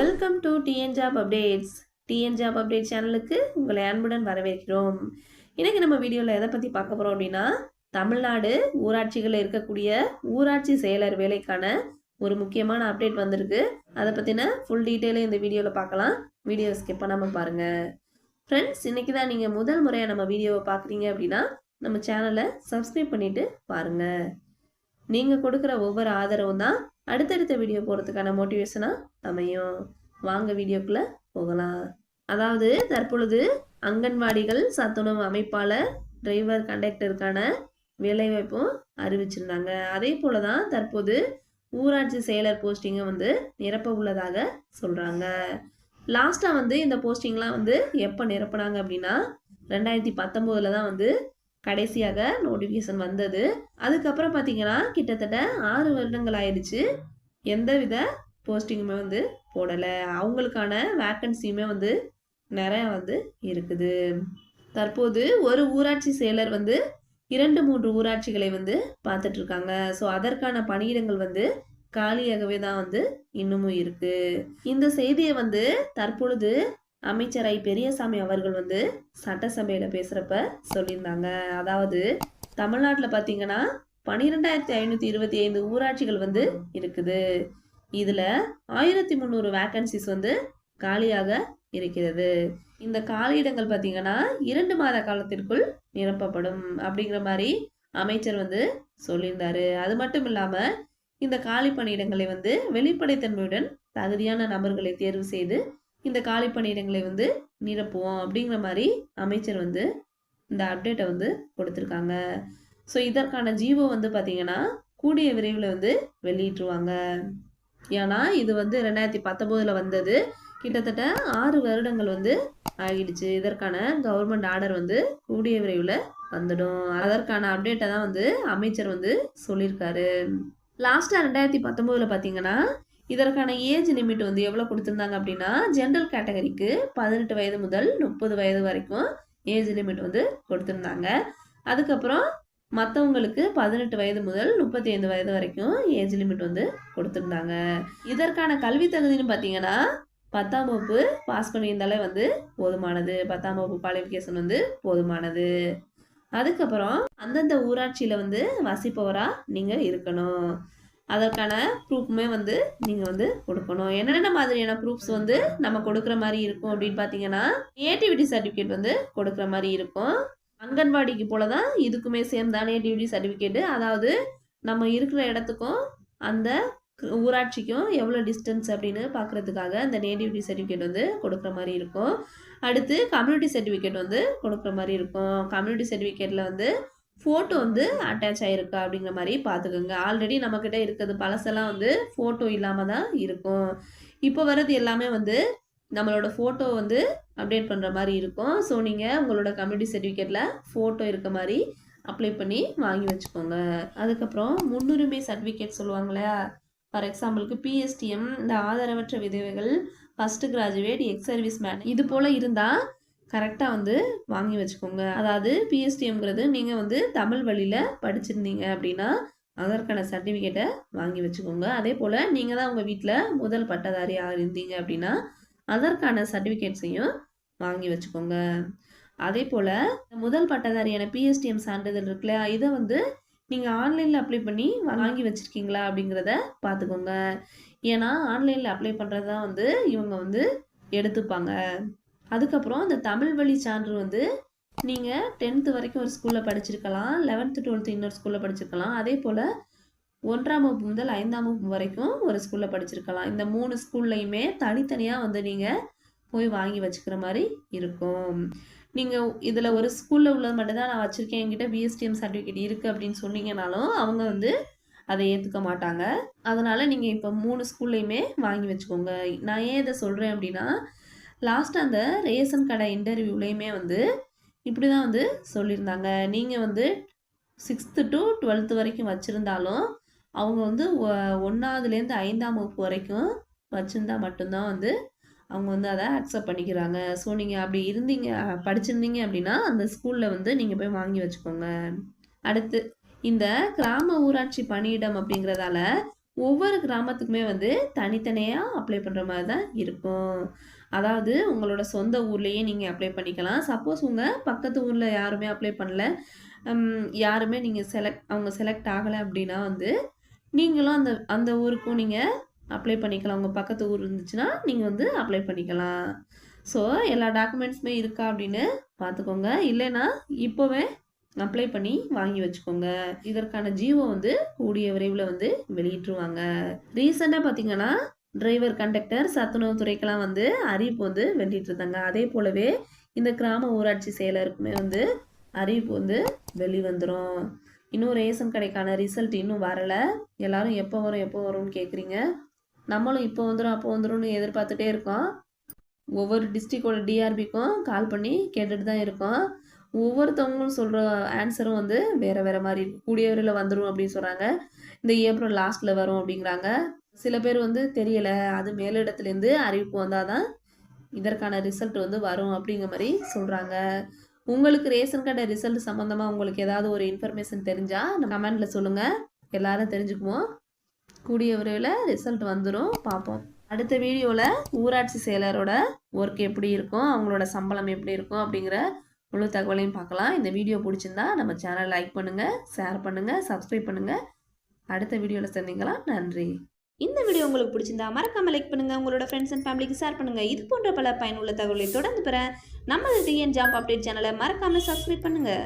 Welcome to TN job updates TN job update சேனலுக்கு உங்களை அன்புடன் வரவேற்கிறோம். இன்றைக்கி நம்ம வீடியோவில் எதை பற்றி பார்க்க போகிறோம் அப்படின்னா தமிழ்நாடு ஊராட்சிகளில் இருக்கக்கூடிய ஊராட்சி செயலர் வேலைக்கான ஒரு முக்கியமான அப்டேட் வந்திருக்கு. அதை பற்றின ஃபுல் டீட்டெயிலும் இந்த வீடியோவில் பார்க்கலாம். வீடியோ ஸ்கிப் பண்ணாமல் பாருங்கள் ஃப்ரெண்ட்ஸ் இன்றைக்கி தான் நீங்கள் முதல் முறையாக நம்ம வீடியோவை பார்க்குறீங்க அப்படின்னா நம்ம சேனலை சப்ஸ்கிரைப் பண்ணிவிட்டு பாருங்கள் நீங்கள் கொடுக்குற ஒவ்வொரு ஆதரவும் தான் அடுத்தடுத்த வீடியோ போகிறதுக்கான மோட்டிவேஷனாக அமையும். வாங்க வீடியோக்குள்ளே போகலாம். அதாவது தற்பொழுது அங்கன்வாடிகள் சத்துணவு அமைப்பாளர் டிரைவர் கண்டக்டருக்கான வேலைவாய்ப்பும் அறிவிச்சிருந்தாங்க. அதே போல தான் தற்போது ஊராட்சி செயலர் போஸ்டிங்கை வந்து நிரப்ப உள்ளதாக சொல்கிறாங்க லாஸ்ட்டாக வந்து இந்த போஸ்டிங்லாம் வந்து எப்போ நிரப்புனாங்க அப்படின்னா ரெண்டாயிரத்தி பத்தொம்போதில் தான் வந்து கடைசியாக நோட்டிஃபிகேஷன் வந்தது. அதுக்கப்புறம் பார்த்தீங்கன்னா கிட்டத்தட்ட ஆறு வருடங்கள் ஆயிடுச்சு. எந்தவித போஸ்டிங்குமே வந்து போடலை. அவங்களுக்கான வேக்கன்சியுமே வந்து நிறையா வந்து இருக்குது. தற்போது ஒரு ஊராட்சி செயலர் வந்து இரண்டு மூன்று ஊராட்சிகளை வந்து பார்த்துட்டு இருக்காங்க ஸோ அதற்கான பணியிடங்கள் வந்து காலியாகவே தான் வந்து இன்னமும் இருக்கு. இந்த செய்தியை வந்து தற்பொழுது அமைச்சர் ஐ பெரியசாமி அவர்கள் வந்து சட்டசபையில் பேசுகிறப்ப சொல்லியிருந்தாங்க. அதாவது தமிழ்நாட்டில் பார்த்தீங்கன்னா பன்னிரெண்டாயிரத்தி ஐநூற்றி இருபத்தி ஐந்து ஊராட்சிகள் வந்து இருக்குது. இதில் ஆயிரத்தி முந்நூறு வேக்கன்சிஸ் வந்து காலியாக இருக்கிறது. இந்த காலியிடங்கள் பார்த்தீங்கன்னா இரண்டு மாத காலத்திற்குள் நிரப்பப்படும் அப்படிங்கிற மாதிரி அமைச்சர் வந்து சொல்லியிருந்தாரு. அது மட்டும் இல்லாமல் இந்த காலி பணியிடங்களை வந்து வெளிப்படைத்தன்மையுடன் தகுதியான நபர்களை தேர்வு செய்து இந்த காலி பணியிடங்களை வந்து நிரப்புவோம் அப்படிங்கிற மாதிரி அமைச்சர் வந்து இந்த அப்டேட்டை வந்து கொடுத்துருக்காங்க. ஸோ இதற்கான ஜீவோ வந்து பார்த்தீங்கன்னா கூடிய விரைவில் வந்து வெளியிட்டுருவாங்க. ஏன்னா இது வந்து ரெண்டாயிரத்தி பத்தொம்போதில் வந்தது. கிட்டத்தட்ட ஆறு வருடங்கள் வந்து ஆகிடுச்சு. இதற்கான கவர்மெண்ட் ஆர்டர் வந்து கூடிய விரைவில் வந்துடும். அதற்கான அப்டேட்டை தான் வந்து அமைச்சர் வந்து சொல்லியிருக்காரு. லாஸ்ட்டாக ரெண்டாயிரத்தி பத்தொம்போதில் பார்த்தீங்கன்னா இதற்கான ஏஜ் லிமிட் வந்து எவ்வளோ கொடுத்துருந்தாங்க அப்படின்னா ஜென்ரல் கேட்டகரிக்கு பதினெட்டு வயது முதல் முப்பது வயது வரைக்கும் ஏஜ் லிமிட் வந்து கொடுத்துருந்தாங்க. அதுக்கப்புறம் மற்றவங்களுக்கு பதினெட்டு வயது முதல் முப்பத்தி ஐந்து வயது வரைக்கும் ஏஜ் லிமிட் வந்து கொடுத்துருந்தாங்க. இதற்கான கல்வி தகுதின்னு பார்த்தீங்கன்னா பத்தாம் வகுப்பு பாஸ் பண்ணியிருந்தாலே வந்து போதுமானது. பத்தாம் வகுப்பு குவாலிஃபிகேஷன் வந்து போதுமானது. அதுக்கப்புறம் அந்தந்த ஊராட்சியில் வந்து வசிப்பவராக நீங்கள் இருக்கணும். அதற்கான ப்ரூஃப்மே வந்து நீங்கள் வந்து கொடுக்கணும். என்னென்ன மாதிரியான ப்ரூஃப்ஸ் வந்து நம்ம கொடுக்குற மாதிரி இருக்கும் அப்படின்னு பார்த்தீங்கன்னா நேட்டிவிட்டி சர்டிஃபிகேட் வந்து கொடுக்குற மாதிரி இருக்கும். அங்கன்வாடிக்கு போல தான் இதுக்குமே சேம் தான் நேட்டிவிட்டி சர்டிஃபிகேட்டு அதாவது நம்ம இருக்கிற இடத்துக்கும் அந்த ஊராட்சிக்கும் எவ்வளோ டிஸ்டன்ஸ் அப்படின்னு பார்க்குறதுக்காக அந்த நேட்டிவிட்டி சர்டிஃபிகேட் வந்து கொடுக்குற மாதிரி இருக்கும். அடுத்து கம்யூனிட்டி சர்டிஃபிகேட் வந்து கொடுக்குற மாதிரி இருக்கும். கம்யூனிட்டி சர்டிஃபிகேட்டில் வந்து ஃபோட்டோ வந்து அட்டாச் ஆகிருக்கா அப்படிங்கிற மாதிரி பார்த்துக்கோங்க. ஆல்ரெடி நம்மக்கிட்ட இருக்கிறது பழசெல்லாம் வந்து ஃபோட்டோ இல்லாமல் தான் இருக்கும். இப்போ வர்றது எல்லாமே வந்து நம்மளோட ஃபோட்டோ வந்து அப்டேட் பண்ணுற மாதிரி இருக்கும். ஸோ நீங்கள் உங்களோட கம்யூனிட்டி சர்டிஃபிகேட்டில் ஃபோட்டோ இருக்க மாதிரி அப்ளை பண்ணி வாங்கி வச்சுக்கோங்க. அதுக்கப்புறம் முன்னுரிமை சர்டிஃபிகேட் சொல்லுவாங்களே ஃபார் எக்ஸாம்பிளுக்கு பிஎஸ்டிஎம் இந்த ஆதரவற்ற விதவைகள் first graduate ex service man இது போல் இருந்தால் கரெக்டாக வந்து வாங்கி வச்சுக்கோங்க. அதாவது பிஎஸ்டிஎம்ங்கிறது நீங்கள் வந்து தமிழ் வழியில் படிச்சிருந்தீங்க அப்படின்னா அதற்கான சர்டிஃபிகேட்டை வாங்கி வச்சுக்கோங்க. அதே போல் நீங்கள் தான் உங்கள் வீட்டில் முதல் பட்டதாரியாக இருந்தீங்க அப்படின்னா அதற்கான சர்டிஃபிகேட்ஸையும் வாங்கி வச்சுக்கோங்க. அதே போல் முதல் பட்டதாரியான பிஎஸ்டிஎம் சான்றிதழ் இருக்குல்ல இதை வந்து நீங்கள் ஆன்லைனில் அப்ளை பண்ணி வாங்கி வச்சுருக்கீங்களா அப்படிங்கிறத பார்த்துக்கோங்க. ஏன்னா ஆன்லைனில் அப்ளை பண்ணுறது தான் வந்து இவங்க வந்து எடுத்துப்பாங்க. அதுக்கப்புறம் இந்த தமிழ் வழி சான்று வந்து நீங்கள் டென்த்து வரைக்கும் ஒரு ஸ்கூலில் படிச்சிருக்கலாம் லெவன்த்து டுவெல்த்து இன்னொரு ஸ்கூலில் படிச்சிருக்கலாம். அதே போல் ஒன்றாம் வகுப்பு முதல் ஐந்தாம் வகுப்பு வரைக்கும் ஒரு ஸ்கூலில் படிச்சிருக்கலாம். இந்த மூணு ஸ்கூல்லையுமே தனித்தனியாக வந்து நீங்கள் போய் வாங்கி வச்சுக்கிற மாதிரி இருக்கும். நீங்கள் இதில் ஒரு ஸ்கூலில் உள்ளது மட்டும்தான் நான் வச்சுருக்கேன். என்கிட்ட பிஎஸ்டிஎம் சர்டிஃபிகேட் இருக்குது அப்படின்னு சொன்னீங்கனாலும் அவங்க வந்து அதை ஏற்றுக்க மாட்டாங்க. அதனால் நீங்கள் இப்போ மூணு ஸ்கூல்லையுமே வாங்கி வச்சுக்கோங்க. நான் ஏன் இதை சொல்கிறேன் அப்படின்னா லாஸ்ட் அந்த ரேஷன் கடை இன்டர்வியூலேயுமே வந்து இப்படி தான் வந்து சொல்லியிருந்தாங்க. நீங்கள் வந்து சிக்ஸ்த்து டு டுவெல்த்து வரைக்கும் வச்சுருந்தாலும் அவங்க வந்து ஒன்றாவதுலேருந்து ஐந்தாம் வகுப்பு வரைக்கும் வச்சுருந்தா மட்டும்தான் வந்து அவங்க வந்து அதை அக்செப்ட் பண்ணிக்கிறாங்க. ஸோ நீங்கள் அப்படி இருந்தீங்க படிச்சிருந்தீங்க அப்படின்னா அந்த ஸ்கூலில் வந்து நீங்கள் போய் வாங்கி வச்சுக்கோங்க. அடுத்து இந்த கிராம ஊராட்சி பணியிடம் அப்படிங்கிறதால ஒவ்வொரு கிராமத்துக்குமே வந்து தனித்தனியாக அப்ளை பண்ணுற மாதிரி தான் இருக்கும். அதாவது உங்களோட சொந்த ஊர்லேயே நீங்கள் அப்ளை பண்ணிக்கலாம். சப்போஸ் உங்கள் பக்கத்து ஊரில் யாருமே அப்ளை பண்ணல. யாருமே நீங்கள் செலக்ட் அவங்க செலக்ட் ஆகலை அப்படின்னா வந்து நீங்களும் அந்த அந்த ஊருக்கும் நீங்கள் அப்ளை பண்ணிக்கலாம். உங்கள் பக்கத்து ஊர் இருந்துச்சுன்னா நீங்கள் வந்து அப்ளை பண்ணிக்கலாம். ஸோ எல்லா டாக்குமெண்ட்ஸுமே இருக்கா அப்படின்னு பார்த்துக்கோங்க. இல்லைன்னா இப்போவே அப்ளை பண்ணி வாங்கி வச்சுக்கோங்க. இதற்கான ஜீவோ வந்து கூடிய விரைவில் வந்து வெளியிட்டுருவாங்க. ரீசெண்டாக பார்த்தீங்கன்னா டிரைவர் கண்டக்டர் சத்துணவு துறைக்கெல்லாம் வந்து அறிவிப்பு வந்து வெளியிட்டு இருந்தாங்க அதே போலவே இந்த கிராம ஊராட்சி செயலருக்குமே வந்து அறிவிப்பு வந்து வெளிவந்துடும் இன்னும் ரேஷன் கடைக்கான ரிசல்ட் இன்னும் வரல. எல்லாரும் எப்போ வரும் எப்போ வரும்னு கேட்குறீங்க நம்மளும் இப்போ வந்துடும் அப்போ வந்துடும்னு எதிர்பார்த்துட்டே இருக்கோம். ஒவ்வொரு டிஸ்ட்ரிக்டோட டிஆர்பிக்கும் கால் பண்ணி கேட்டுட்டு தான் இருக்கோம். ஒவ்வொருத்தவங்களும் சொல்கிற ஆன்சரும் வந்து வேறு வேறு மாதிரி இருக்கு. கூடிய வந்துடும் அப்படின்னு சொல்கிறாங்க இந்த ஏப்ரல் லாஸ்ட்டில் வரும் அப்படிங்கிறாங்க. சில பேர் வந்து தெரியலை அது மேலிடத்துலேருந்து அறிவிப்பு வந்தால் தான் இதற்கான ரிசல்ட் வந்து வரும் அப்படிங்கிற மாதிரி சொல்கிறாங்க உங்களுக்கு ரேஷன் கார்டு ரிசல்ட் சம்மந்தமாக உங்களுக்கு ஏதாவது ஒரு இன்ஃபர்மேஷன் தெரிஞ்சால் கமெண்டில் சொல்லுங்கள் எல்லாரும் தெரிஞ்சுக்குவோம். கூடிய விரைவில் ரிசல்ட் வந்துடும் பார்ப்போம். அடுத்த வீடியோவில் ஊராட்சி செயலரோட ஒர்க் எப்படி இருக்கும்? அவங்களோட சம்பளம் எப்படி இருக்கும்? அப்படிங்கிற முழு தகவலையும் பார்க்கலாம். இந்த வீடியோ பிடிச்சிருந்தா நம்ம சேனலை லைக் பண்ணுங்கள் ஷேர் பண்ணுங்கள் சப்ஸ்கிரைப் பண்ணுங்கள் அடுத்த வீடியோவில் சந்திக்கலாம். நன்றி. இந்த வீடியோ உங்களுக்கு பிடிச்சிருந்தா மறக்காமல் லைக் பண்ணுங்கள் உங்களோட ஃப்ரெண்ட்ஸ் அண்ட் ஃபேமிலிக்கு ஷேர் பண்ணுங்க. இது போன்ற பல பயனுள்ள தகவலை தொடர்ந்து பெற நம்மளது டிஎன் ஜாப் அப்டேட் சேனலை மறக்காமல் சப்ஸ்கிரைப் பண்ணுங்கள்